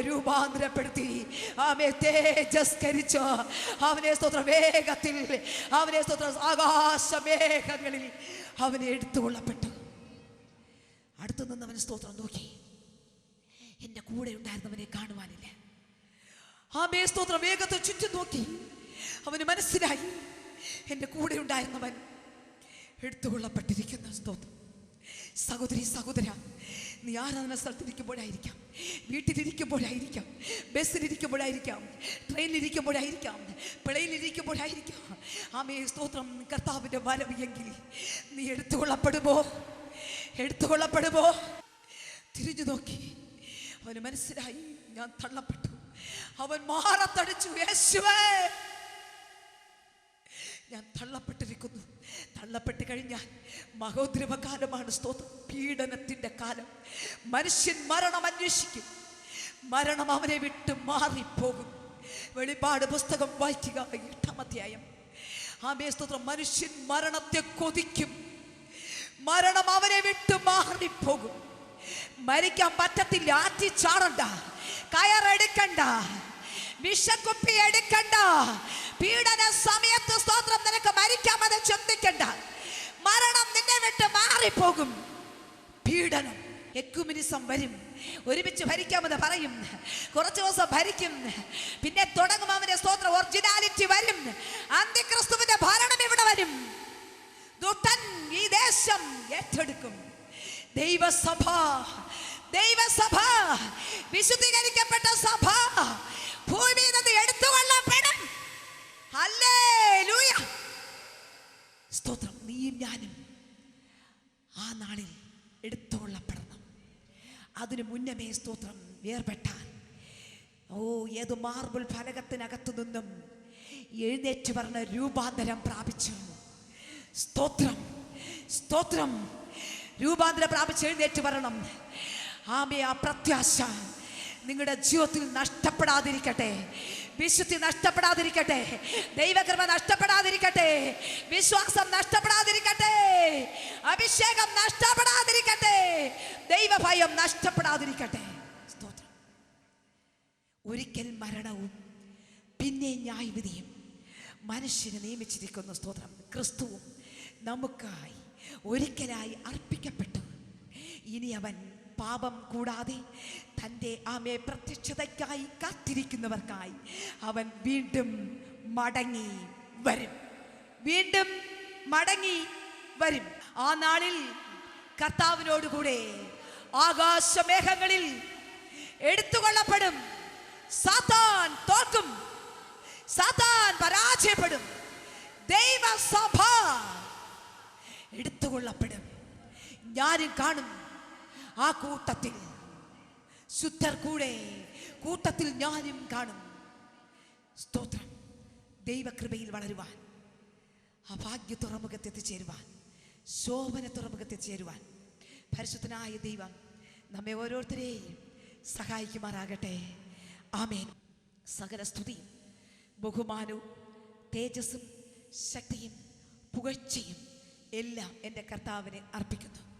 രൂപാന്തരപ്പെടുത്തി. അവനെ തേജസ്കരിച്ച്. അവനെ സ്തോത്ര വേഗത്തിൽ. അവനെ സ്തോത്ര ആകാശമേഘങ്ങളിൽ. അവനെ എടുത്തുകൊള്ളപ്പെട്ടു അടുത്തു നിന്ന് അവൻ സ്തോത്രം നോക്കി. എന്റെ കൂടെ ഉണ്ടായിരുന്നവനെ കാണുവാനില്ല. ആമേ സ്തോത്രം വേഗത്തിൽ ചുറ്റും നോക്കി. അവന് മനസ്സിലായി. എന്റെ കൂടെ ഉണ്ടായിരുന്നവൻ എടുത്തുകൊള്ളപ്പെട്ടിരിക്കുന്ന സ്തോത്രം. സഹോദരി സഹോദര നീ ആരാധന സ്ഥലത്തിരിക്കുമ്പോഴായിരിക്കാം വീട്ടിലിരിക്കുമ്പോഴായിരിക്കാം. ബസ്സിലിരിക്കുമ്പോഴായിരിക്കാം. ട്രെയിനിലിരിക്കുമ്പോഴായിരിക്കാം. പിളയിലിരിക്കുമ്പോഴായിരിക്കാം. ആമേ സ്തോത്രം. കർത്താവിന്റെ വരവിയെങ്കിൽ നീ എടുത്തുകൊള്ളപ്പെടുമോ? എടുത്തുകൊള്ളപ്പെടുമോ? തിരിഞ്ഞു നോക്കി. അവന് മനസ്സിലായി. ഞാൻ തള്ളപ്പെട്ടു. അവൻ മാറത്തടിച്ചു. യേശുവേ! ഞാൻ തള്ളപ്പെട്ടിരിക്കുന്നു. തള്ളപ്പെട്ട് കഴിഞ്ഞാൽ മഹോദ്രവകാലമാണ് സ്തോത്രം. പീഡനത്തിന്റെ കാലം. മനുഷ്യൻ മരണം അന്വേഷിക്കും. മരണം അവനെ വിട്ട് മാറിപ്പോകും. വെളിപാട് പുസ്തകം വായിക്കുക എട്ടാം അധ്യായം. ആമേ സ്തോത്രം. മനുഷ്യൻ മരണത്തെ കൊതിക്കും. മരണം അവനെ വിട്ട് മാറിപ്പോകും. മരിക്കാൻ പറ്റത്തില്ല. ആറ്റിച്ചാടണ്ട കയറെടുക്കണ്ട. വിഷക്കുപ്പി എടുക്കണ്ട. പീഡന സമയത്ത് സ്തോത്രം നിനക്ക് മരിക്കാമെന്ന് ചിന്തിക്കണ്ട മരണം നിന്നെ വിട്ട് മാറിപ്പോകും. പീഡനം എക്കുമിനിസം വരും. ഒരുമിച്ച് ഭരിക്കാമെന്ന് പറയും. കുറച്ച് ദിവസം ഭരിക്കും. പിന്നെ തുടങ്ങും അവന്റെ സ്തോത്രം. ഒറിജിനാലിറ്റി വരും. അന്ത്യക്രിസ്തുവിന്റെ ഭരണം ഇവിടെ വരും. ഈ ദേശം ഏറ്റെടുക്കും. ദൈവസഭ ദൈവസഭ വിശുദ്ധീകരിക്കപ്പെട്ട സഭ ഭൂമിയിൽ നിന്ന് എടുത്തുകൊള്ളപ്പെടും സ്തോത്രം. നീയും ഞാനും നാളിൽ എടുത്തുകൊള്ളപ്പെടണം അതിനു മുന്നമേ സ്തോത്രം വേർപെട്ടാൽ ഓ ഏത് മാർബിൾ ഫലകത്തിനകത്തു നിന്നും എഴുന്നേറ്റ് പറഞ്ഞ രൂപാന്തരം പ്രാപിച്ചു. സ്തോത്രം സ്തോത്രം. രൂപാന്തരം പ്രാപിച്ച് എഴുന്നേറ്റ് വരണം. ആമേ ആ പ്രത്യാശ നിങ്ങളുടെ ജീവിതത്തിൽ നഷ്ടപ്പെടാതിരിക്കട്ടെ. വിശുദ്ധി നഷ്ടപ്പെടാതിരിക്കട്ടെ. ദൈവകൃപ നഷ്ടപ്പെടാതിരിക്കട്ടെ. വിശ്വാസം നഷ്ടപ്പെടാതിരിക്കട്ടെ. അഭിഷേകം നഷ്ടപ്പെടാതിരിക്കട്ടെ. ദൈവഭയം നഷ്ടപ്പെടാതിരിക്കട്ടെ. സ്തോത്രം. ഒരിക്കൽ മരണവും പിന്നെ ന്യായവിധിയും മനുഷ്യനെ നിയമിച്ചിരിക്കുന്ന. സ്തോത്രം. ക്രിസ്തുവും നമുക്കായി ഒരിക്കലായി അർപ്പിക്കപ്പെട്ടു. ഇനി അവൻ പാപം കൂടാതെ തന്റെ ആമെ പ്രത്യക്ഷതയ്ക്കായി കാത്തിരിക്കുന്നവർക്കായി അവൻ വീണ്ടും മടങ്ങി വരും. വീണ്ടും മടങ്ങി വരും. ആ നാളിൽ കർത്താവിനോടുകൂടെ ആകാശമേഘങ്ങളിൽ എടുത്തുകൊള്ളപ്പെടും. സാത്താൻ തോക്കും സാത്താൻ പരാജയപ്പെടും. ദൈവസഭ എടുത്തുകൊള്ളപ്പെടും. ഞാനും കാണും ആ കൂട്ടത്തിൽ ശുദ്ധർ കൂടെ കൂട്ടത്തിൽ ഞാനും കാണും. സ്തോത്രം. ദൈവകൃപയിൽ വളരുവാൻ. അഭാഗ്യ തുറമുഖത്ത് എത്തിച്ചേരുവാൻ. ശോഭന തുറമുഖത്ത് എത്തിച്ചേരുവാൻ. പരിശുദ്ധനായ ദൈവം നമ്മെ ഓരോരുത്തരെയും സഹായിക്കുമാറാകട്ടെ. ആമേൻ. സകല സ്തുതിയും ബഹുമാനവും തേജസ്സും ശക്തിയും പുകഴ്ചയും എല്ലാം എന്റെ കർത്താവിനെ അർപ്പിക്കുന്നു.